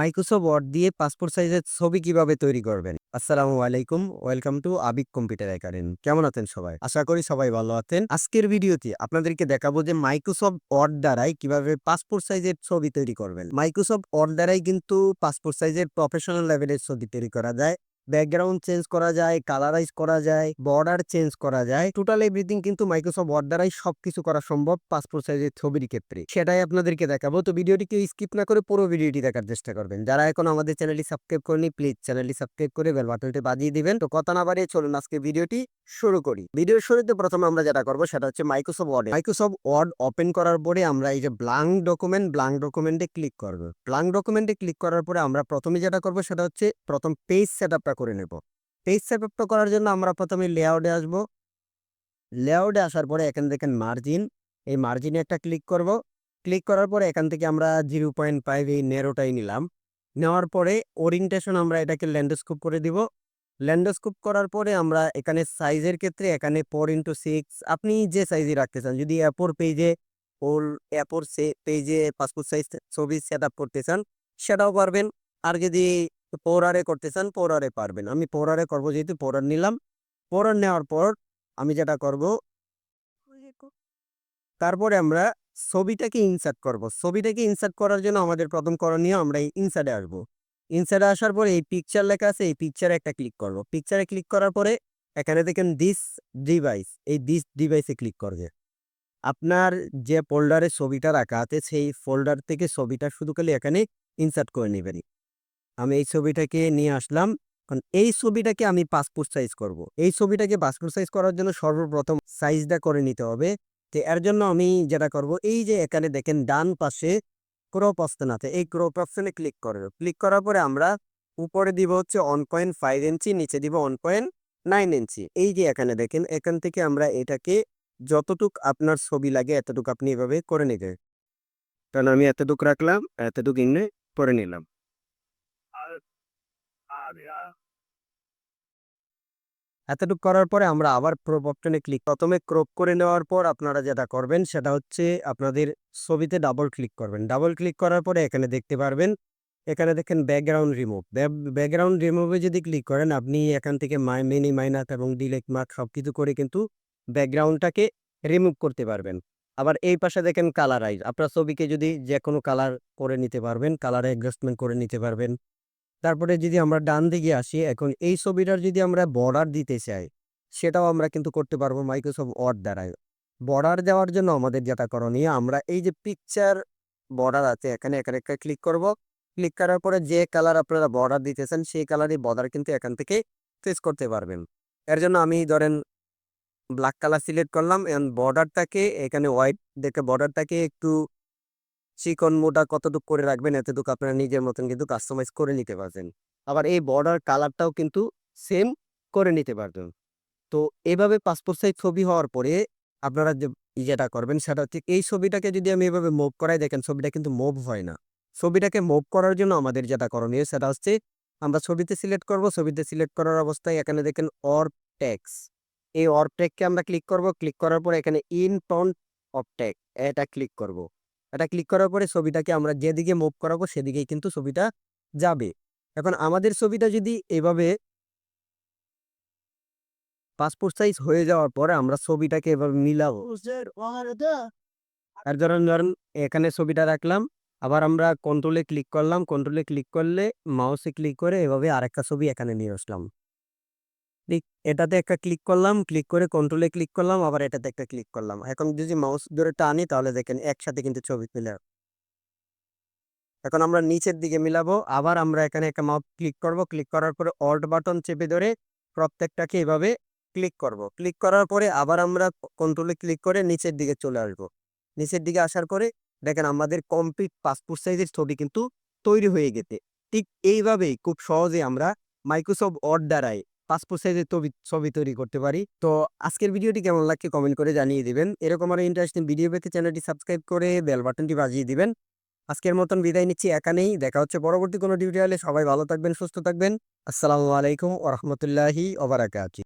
Microsoft word দিয়ে passport সাইজের ছবি কীভাবে তৈরি করবেন? আসসালামু আলাইকুম, welcome to Abik computer academy. কেমন আছেন সবাই? আশা করি সবাই ভালো আছেন। আজকের ভিডিওতে আপনাদেরকে দেখাবো যে মাইক্রোসফট ওয়ার্ড দ্বারাই কীভাবে পাসপোর্ট সাইজের ছবি তৈরি করবেন। মাইক্রোসফট ওয়ার্ড দ্বারাই কিন্তু পাসপোর্ট সাইজের প্রফেশনাল লেভেলের ছবি তৈরি করা যায়। ব্যাকগ্রাউন্ড চেঞ্জ করা যায়, কালারাইজ করা যায়, বর্ডার চেঞ্জ করা যায়। টোটাল এভরিথিং কিন্তু মাইক্রোসফট ওয়ার্ড দ্বারাই সবকিছু করা সম্ভব পাসপোর্ট সাইজের ছবির ক্ষেত্রে। সেটাই আপনাদেরকে দেখাবো। তো ভিডিওটি কেউ স্কিপ না করে পুরো ভিডিওটি দেখার চেষ্টা করবেন। যারা এখন আমাদের চ্যানেলটি সাবস্ক্রাইব করেনি প্লিজ চ্যানেলটি সাবস্ক্রাইব করে বেল বাটনটি বাজিয়ে দিবেন। তো কথা না বাড়িয়ে চলুন আজকে ভিডিওটি। শুরু করি। ভিডিওর শুরুতে প্রথমে আমরা যেটা করব সেটা হচ্ছে Microsoft Word Microsoft Word open করার পরে আমরা এই যে ব্লাঙ্ক ডকুমেন্ট ব্লাঙ্ক ডকুমেন্টে ক্লিক করব। ব্লাঙ্ক ডকুমেন্টে ক্লিক করার পরে আমরা প্রথমে যেটা করব সেটা হচ্ছে প্রথম পেজ সেট করে নেব। পেজ সেট করার জন্য আমরা প্রথমে লেআউটে আসব। লেআউটে আসার পরে এখান দেখেন মার্জিন এই মার্জিনে একটা ক্লিক করব। ক্লিক করার পরে এখান থেকে আমরা জিরো পয়েন্ট ফাইভ এই নেরোটাই নিলাম। নেওয়ার পরে ওরিয়েন্টেশন আমরা এটাকে ল্যান্ডস্কোপ করে দিব। ল্যান্ডস্কোপ করার পরে আমরা এখানে সাইজের ক্ষেত্রে এখানে ফোর ইন্টু সিক্স, আপনি যে সাইজে রাখতে চান, যদি অ্যাপোর পেজে হোল অ্যাপোর সে পেজে পাসপোর্ট সাইজ ছবি সেট আপ করতে চান, সেটাও পারবেন। আর যদি পৌরারে করতে চান পৌরারে পারবেন। আমি পৌরারে করব যেহেতু পৌরার নিলাম। পৌরার নেওয়ার পর আমি যেটা করব, তারপরে আমরা ছবিটাকে ইনসার্ট করব। ছবিটাকে ইনসার্ট করার জন্য আমাদের প্রথম করণীয় আমরা ইনসার্টে আসব। ইনসার্টে আসার পরে এই পিকচার লেখা আছে, এই পিকচারে একটা ক্লিক করব। পিকচারে ক্লিক করার পরে এখানে দেখেন দিস ডিভাইস এই দিস ডিভাইসে ক্লিক করবে। আপনার যে ফোল্ডারে ছবিটা রাখা আছে, সেই ফোল্ডার থেকে ছবিটা শুধু খালি এখানে ইনসার্ট করে নেবেন। আমি এই ছবিটাকে নিয়ে আসলাম। কারণ এই ছবিটাকে আমি পাসপোর্ট সাইজ করব। এই ছবিটাকে পাসপোর্ট সাইজ করার জন্য সর্বপ্রথম সাইজটা করে নিতে হবে। তো এর জন্য আমি যেটা করব, এই যে এখানে দেখেন ডান পাশে ক্রপ অপশন আছে এই ক্রপ অপশনে ক্লিক করব ক্লিক করার পরে আমরা উপরে দিব হচ্ছে ওয়ান পয়েন্ট ফাইভ ইঞ্চি নিচে দিব ওয়ান পয়েন্ট নাইন ইঞ্চি এই যে এখানে দেখেন, এখান থেকে আমরা এটাকে যতটুক আপনার ছবি লাগে এতটুকু আপনি এভাবে করে নিতে। কারণ আমি এতটুক রাখলাম, এতটুক ইনে করে নিলাম। এতটুকু করার পরে আমরা আবার ক্রপ অপশনে ক্লিক প্রথমে ক্রপ করে নেওয়ার পর আপনারা যেটা করবেন সেটা হচ্ছে আপনাদের ছবিতে ডাবল ক্লিক করবেন। ডাবল ক্লিক করার পরে এখানে দেখতে পারবেন, এখানে দেখেন ব্যাকগ্রাউন্ড রিমুভ ব্যাকগ্রাউন্ড রিমুভে যদি ক্লিক করেন আপনি এখান থেকে মাই মিনি মাইনাস এবং ডিলেক্ট মার্ক সব কিছু করে কিন্তু ব্যাকগ্রাউন্ডটাকে রিমুভ করতে পারবেন। আবার এই পাশে দেখেন কালারাইজ আপনার ছবিকে যদি যে কোনো কালার করে নিতে পারবেন কালার অ্যাডজাস্টমেন্ট করে নিতে পারবেন। তারপরে যদি আমরা ডান দিকে আসি, এখন এই ছবিটার যদি আমরা বর্ডার দিতে চাই, সেটাও আমরা কিন্তু করতে পারব মাইক্রোসফট ওয়ার্ড দ্বারাই। বর্ডার দেওয়ার জন্য আমাদের যেটা করণীয়, আমরা এই যে পিকচার বর্ডার আছে, এখানে এখানে একটা ক্লিক করব। ক্লিক করার পরে যে কালার আপনারা বর্ডার দিতেছেন, সেই কালারই বর্ডার কিন্তু এখান থেকে ফেস করতে পারবেন। এর জন্য আমি ধরেন ব্ল্যাক কালার সিলেক্ট করলাম এবং বর্ডারটাকে এখানে হোয়াইট দেখে বর্ডারটাকে একটু চিকন মোটা কতটুকু করে রাখবেন, এতটুকু আপনারা নিজের মতন কিন্তু কাস্টমাইজ করে নিতে পারবেন। আবার এই বর্ডার কালারটাও কিন্তু সেম করে নিতে পারবেন। তো এভাবে পাসপোর্ট সাইজ ছবি হওয়ার পরে আপনারা যে যেটা করবেন সেটা হচ্ছে এই ছবিটাকে যদি আমি এভাবে মুভ করাই, দেখেন ছবিটা কিন্তু মুভ হয় না। ছবিটাকে মুভ করার জন্য আমাদের যেটা করণীয় সেটা হচ্ছে আমরা ছবিতে সিলেক্ট করব, ছবিতে সিলেক্ট করার অবস্থায় এখানে দেখেন অর্প ট্যাক্স এই অর্প ট্যাগকে আমরা ক্লিক করব ক্লিক করার পর এখানে ইন ফ্রন্ট অফ ট্যাগ এটা ক্লিক করব। এটা ক্লিক করার পরে ছবিটাকে আমরা যেদিকে মুভ করাবো সেদিকেই কিন্তু ছবিটা যাবে। এখন আমাদের ছবিটা যদি এভাবে পাসপোর্ট সাইজ হয়ে যাওয়ার পরে আমরা ছবিটাকে এভাবে মিলাবো। আর ধরেন ধরেন এখানে ছবিটা রাখলাম, আবার আমরা কন্ট্রোলে ক্লিক করলাম কন্ট্রোলে ক্লিক করলে মাউসে ক্লিক করে এভাবে আরেকটা ছবি এখানে নিয়ে আসলাম। এটাতে একটা ক্লিক করলাম, ক্লিক করে কন্ট্রোলে ক্লিক করলাম, আবার এটাতে একটা ক্লিক করলাম। এখন যদি মাউস ধরে টানি, তাহলে দেখেন একসাথে কিন্তু ছবি মিলে এখন আমরা নিচের দিকে মিলাবো, আবার আমরা এখানে একটা মাউস ক্লিক করব, ক্লিক করার পরে অল্ট বাটন চেপে ধরে প্রত্যেকটাকে এভাবে ক্লিক করব। ক্লিক করার পরে আবার আমরা কন্ট্রোলে ক্লিক করে নিচের দিকে চলে আসব। নিচের দিকে আসার পরে দেখেন আমাদের কমপ্লিট পাসপোর্ট সাইজের ছবি কিন্তু তৈরি হয়ে গেছে। ঠিক এইভাবেই খুব সহজে আমরা মাইক্রোসফট ওয়ার্ড দ্বারাই পাসপোর্ট সাইজের ছবি তৈরি করতে পারি। তো আজকের ভিডিওটি কেমন লাগছে কমেন্ট করে জানিয়ে দিবেন। এরকম আরও ইন্টারেস্টিং ভিডিও পেতে চ্যানেলটি সাবস্ক্রাইব করে বেল বাটনটি বাজিয়ে দিবেন। আজকের মতন বিদায় নিচ্ছি একা নেই দেখা হচ্ছে পরবর্তী কোনো টিউটোরিয়ালে সবাই ভালো থাকবেন, সুস্থ থাকবেন। আসসালামু আলাইকুম ওরহমতুল্লাহি ওবরাকাতি